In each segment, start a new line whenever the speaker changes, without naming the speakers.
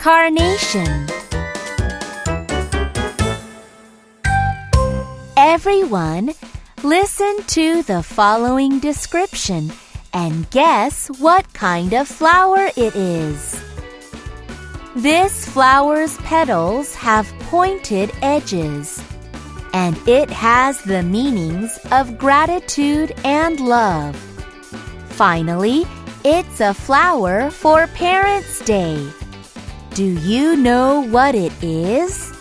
Carnation Everyone, listen to the following description and guess what kind of flower it is. This flower's petals have pointed edges, and it has the meanings of gratitude and love. Finally, it's a flower for Parents' Day. Do you know what it is?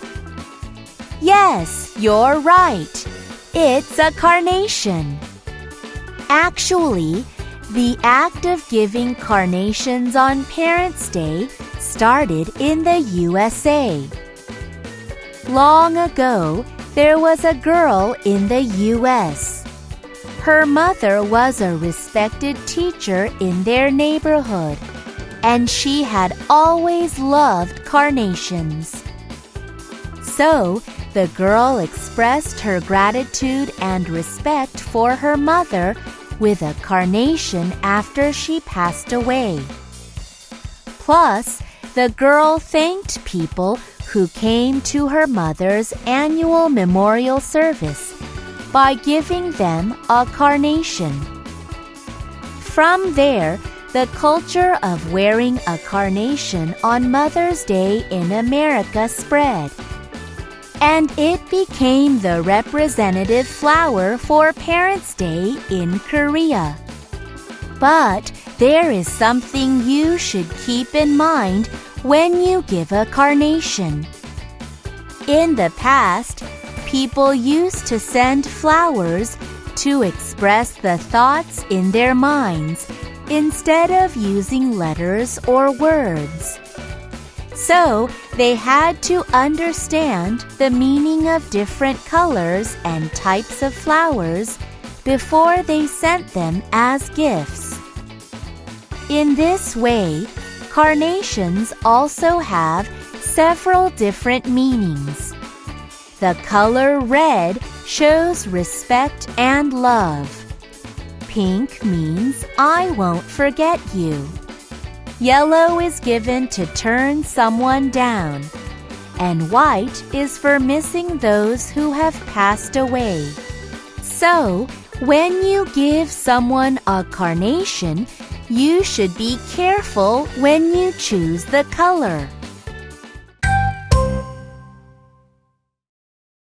Yes, you're right. It's a carnation. Actually, the act of giving carnations on Parents' Day started in the USA. Long ago, there was a girl in the US. Her mother was a respected teacher in their neighborhood, and she had always loved carnations. So, the girl expressed her gratitude and respect for her mother with a carnation after she passed away. Plus, the girl thanked people who came to her mother's annual memorial service by giving them a carnation. From there, the culture of wearing a carnation on Mother's Day in America spread and it became the representative flower for Parents' Day in Korea. But there is something you should keep in mind when you give a carnation. In the past, people used to send flowers to express the thoughts in their minds instead of using letters or words. So they had to understand the meaning of different colors and types of flowers before they sent them as gifts. In this way, carnations also have several different meanings. The color red shows respect and love. Pink means I won't forget you. Yellow is given to turn someone down, and white is for missing those who have passed away. So, when you give someone a carnation, you should be careful when you choose the color.